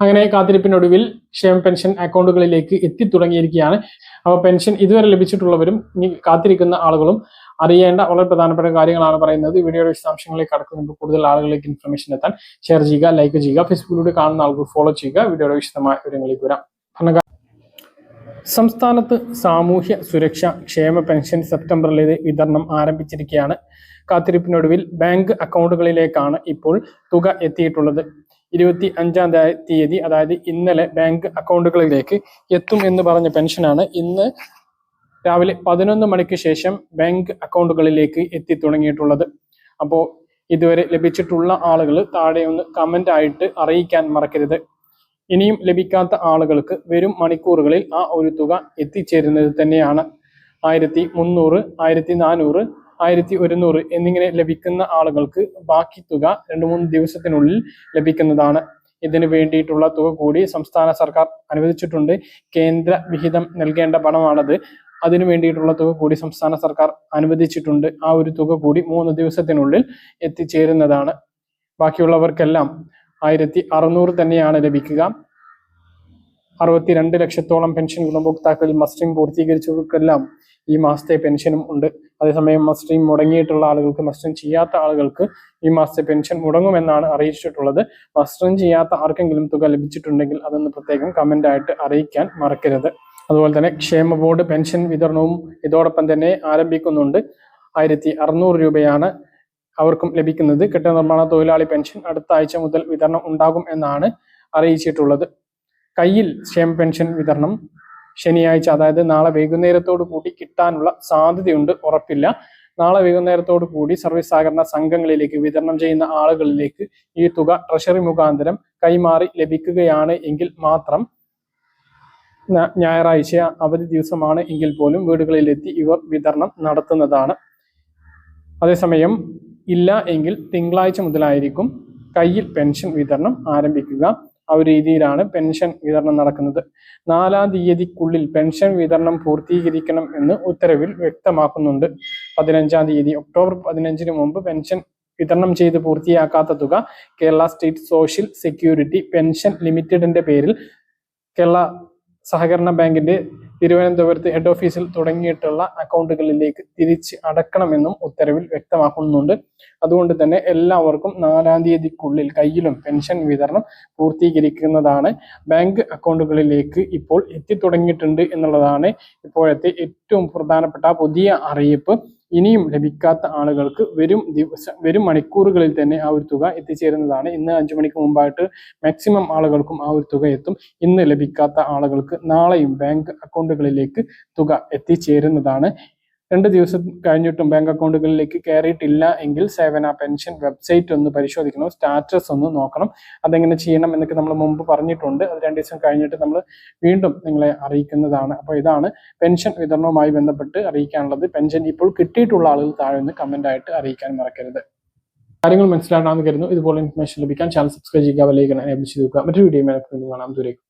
അങ്ങനെ കാത്തിരിപ്പിനൊടുവിൽ ക്ഷേമ പെൻഷൻ അക്കൗണ്ടുകളിലേക്ക് എത്തിത്തുടങ്ങിയിരിക്കുകയാണ്. അപ്പോൾ പെൻഷൻ ഇതുവരെ ലഭിച്ചിട്ടുള്ളവരും ഇനി കാത്തിരിക്കുന്ന ആളുകളും അറിയേണ്ട വളരെ പ്രധാനപ്പെട്ട കാര്യങ്ങളാണ് പറയുന്നത്. വീഡിയോയുടെ വിശദാംശങ്ങളിലേക്ക് കടക്കുന്നുണ്ട് കൂടുതൽ ആളുകളിലേക്ക് ഇൻഫർമേഷൻ എത്താൻ ഷെയർ ചെയ്യുക ലൈക്ക് ചെയ്യുക ഫേസ്ബുക്കിലൂടെ കാണുന്ന ആളുകൾ ഫോളോ ചെയ്യുക. വീഡിയോയുടെ വിശദമായ വിവരങ്ങളിലേക്ക് വരാം. സംസ്ഥാനത്ത് സാമൂഹ്യ സുരക്ഷ ക്ഷേമ പെൻഷൻ സെപ്റ്റംബറിലെ വിതരണം ആരംഭിച്ചിരിക്കുകയാണ്. കാത്തിരിപ്പിനൊടുവിൽ ബാങ്ക് അക്കൗണ്ടുകളിലേക്കാണ് ഇപ്പോൾ തുക എത്തിയിട്ടുള്ളത്. ഇരുപത്തി അഞ്ചാം തീയ- തീയതി അതായത് ഇന്നലെ ബാങ്ക് അക്കൗണ്ടുകളിലേക്ക് എത്തും എന്ന് പറഞ്ഞ പെൻഷനാണ് ഇന്ന് രാവിലെ പതിനൊന്ന് മണിക്ക് ശേഷം ബാങ്ക് അക്കൗണ്ടുകളിലേക്ക് എത്തി തുടങ്ങിയിട്ടുള്ളത്. അപ്പോൾ ഇതുവരെ ലഭിച്ചിട്ടുള്ള ആളുകൾ താഴെ ഒന്ന് കമന്റ് ആയിട്ട് അറിയിക്കാൻ മറക്കരുത്. ഇനിയും ലഭിക്കാത്ത ആളുകൾക്ക് വരും മണിക്കൂറുകളിൽ ആ ഒരു തുക എത്തിച്ചേരുന്നത് തന്നെയാണ്. ആയിരത്തി മുന്നൂറ് ആയിരത്തി നാനൂറ് ആയിരത്തി ഒരുന്നൂറ് എന്നിങ്ങനെ ലഭിക്കുന്ന ആളുകൾക്ക് ബാക്കി തുക രണ്ട് മൂന്ന് ദിവസത്തിനുള്ളിൽ ലഭിക്കുന്നതാണ്. ഇതിന് വേണ്ടിയിട്ടുള്ള തുക കൂടി സംസ്ഥാന സർക്കാർ അനുവദിച്ചിട്ടുണ്ട്. കേന്ദ്ര വിഹിതം നൽകേണ്ട പണമാണത്. അതിനു വേണ്ടിയിട്ടുള്ള തുക കൂടി സംസ്ഥാന സർക്കാർ അനുവദിച്ചിട്ടുണ്ട്. ആ ഒരു തുക കൂടി മൂന്ന് ദിവസത്തിനുള്ളിൽ എത്തിച്ചേരുന്നതാണ്. ബാക്കിയുള്ളവർക്കെല്ലാം ആയിരത്തി അറുന്നൂറ് തന്നെയാണ് ലഭിക്കുക. അറുപത്തിരണ്ട് ലക്ഷത്തോളം പെൻഷൻ ഗുണഭോക്താക്കളിൽ മസ്റ്ററിംഗ് പൂർത്തീകരിച്ചവർക്കെല്ലാം ഈ മാസത്തെ പെൻഷനും ഉണ്ട്. അതേസമയം മസ്റ്ററിംഗ് മുടങ്ങിയിട്ടുള്ള ആളുകൾക്ക് മസ്റ്ററിംഗ് ചെയ്യാത്ത ആളുകൾക്ക് ഈ മാസത്തെ പെൻഷൻ മുടങ്ങുമെന്നാണ് അറിയിച്ചിട്ടുള്ളത്. മസ്റ്ററിംഗ് ചെയ്യാത്ത ആർക്കെങ്കിലും തുക ലഭിച്ചിട്ടുണ്ടെങ്കിൽ അതൊന്ന് പ്രത്യേകം കമന്റ് ആയിട്ട് അറിയിക്കാൻ മറക്കരുത്. അതുപോലെ തന്നെ ക്ഷേമ ബോർഡ് പെൻഷൻ വിതരണവും ഇതോടൊപ്പം തന്നെ ആരംഭിക്കുന്നുണ്ട്. ആയിരത്തി അറുന്നൂറ് രൂപയാണ് അവർക്കും ലഭിക്കുന്നത്. കെട്ടിട നിർമ്മാണ തൊഴിലാളി പെൻഷൻ അടുത്ത ആഴ്ച മുതൽ വിതരണം ഉണ്ടാകും എന്നാണ് അറിയിച്ചിട്ടുള്ളത്. കയ്യിൽ ക്ഷേമ പെൻഷൻ വിതരണം ശനിയാഴ്ച അതായത് നാളെ വൈകുന്നേരത്തോട് കൂടി കിട്ടാനുള്ള സാധ്യതയുണ്ട് ഉറപ്പില്ല. നാളെ വൈകുന്നേരത്തോടു കൂടി സർവീസ് സഹകരണ സംഘങ്ങളിലേക്ക് വിതരണം ചെയ്യുന്ന ആളുകളിലേക്ക് ഈ തുക ട്രഷറി മുഖാന്തരം കൈമാറി ലഭിക്കുകയാണ് എങ്കിൽ മാത്രം ഞായറാഴ്ച അവധി ദിവസമാണ് എങ്കിൽ പോലും വീടുകളിലെത്തി ഇവർ വിതരണം നടത്തുന്നതാണ്. അതേസമയം ഇല്ല എങ്കിൽ തിങ്കളാഴ്ച മുതലായിരിക്കും കയ്യിൽ പെൻഷൻ വിതരണം ആരംഭിക്കുക. ആ ഒരു രീതിയിലാണ് പെൻഷൻ വിതരണം നടക്കുന്നത്. നാലാം തീയതിക്കുള്ളിൽ പെൻഷൻ വിതരണം പൂർത്തീകരിക്കണം എന്ന് ഉത്തരവിൽ വ്യക്തമാക്കുന്നുണ്ട്. പതിനഞ്ചാം തീയതി ഒക്ടോബർ പതിനഞ്ചിന് മുമ്പ് പെൻഷൻ വിതരണം ചെയ്ത് പൂർത്തിയാക്കാത്ത തുക Kerala State Social Security Pension ലിമിറ്റഡിന്റെ പേരിൽ കേരള സഹകരണ ബാങ്കിന്റെ തിരുവനന്തപുരത്ത് ഹെഡ് ഓഫീസിൽ തുടങ്ങിയിട്ടുള്ള അക്കൗണ്ടുകളിലേക്ക് തിരിച്ച് അടക്കണമെന്നും ഉത്തരവിൽ വ്യക്തമാക്കുന്നുണ്ട്. അതുകൊണ്ട് തന്നെ എല്ലാവർക്കും നാലാം തീയതിക്കുള്ളിൽ കയ്യിലും പെൻഷൻ വിതരണം പൂർത്തീകരിക്കുന്നതാണ്. ബാങ്ക് അക്കൗണ്ടുകളിലേക്ക് ഇപ്പോൾ എത്തിത്തുടങ്ങിയിട്ടുണ്ട് എന്നുള്ളതാണ് ഇപ്പോഴത്തെ ഏറ്റവും പ്രധാനപ്പെട്ട പുതിയ അറിയിപ്പ്. ഇനിയും ലഭിക്കാത്ത ആളുകൾക്ക് വരും ദിവസം വരും മണിക്കൂറുകളിൽ തന്നെ ആ ഒരു തുക എത്തിച്ചേരുന്നതാണ്. ഇന്ന് അഞ്ചു മണിക്ക് മുമ്പായിട്ട് മാക്സിമം ആളുകൾക്കും ആ ഒരു തുക എത്തും. ഇന്ന് ലഭിക്കാത്ത ആളുകൾക്ക് നാളെയും ബാങ്ക് അക്കൗണ്ടുകളിലേക്ക് തുക എത്തിച്ചേരുന്നതാണ്. രണ്ട് ദിവസം കഴിഞ്ഞിട്ടും ബാങ്ക് അക്കൗണ്ടുകളിലേക്ക് കയറിയിട്ടില്ല എങ്കിൽ സേവന പെൻഷൻ വെബ്സൈറ്റ് ഒന്ന് പരിശോധിക്കണം സ്റ്റാറ്റസ് ഒന്ന് നോക്കണം അതെങ്ങനെ ചെയ്യണം എന്നൊക്കെ നമ്മൾ മുമ്പ് പറഞ്ഞിട്ടുണ്ട്. അത് രണ്ട് ദിവസം കഴിഞ്ഞിട്ട് നമ്മൾ വീണ്ടും നിങ്ങളെ അറിയിക്കുന്നതാണ്. അപ്പോൾ ഇതാണ് പെൻഷൻ വിതരണവുമായി ബന്ധപ്പെട്ട് അറിയിക്കാനുള്ളത്. പെൻഷൻ ഇപ്പോൾ കിട്ടിയിട്ടുള്ള ആളുകൾ താഴെ നിന്ന് കമന്റ് ആയിട്ട് അറിയിക്കാൻ മറക്കരുത്. കാര്യങ്ങൾ മനസ്സിലാക്കാമെന്ന് കരുതുന്നു. ഇതുപോലെ ഇൻഫർമേഷൻ ലഭിക്കാൻ ചാനൽ സബ്സ്ക്രൈബ് ചെയ്യുക വലിയ എനേബിൾ മറ്റൊരു വീഡിയോ കാണാം. ദൂരേക്ക്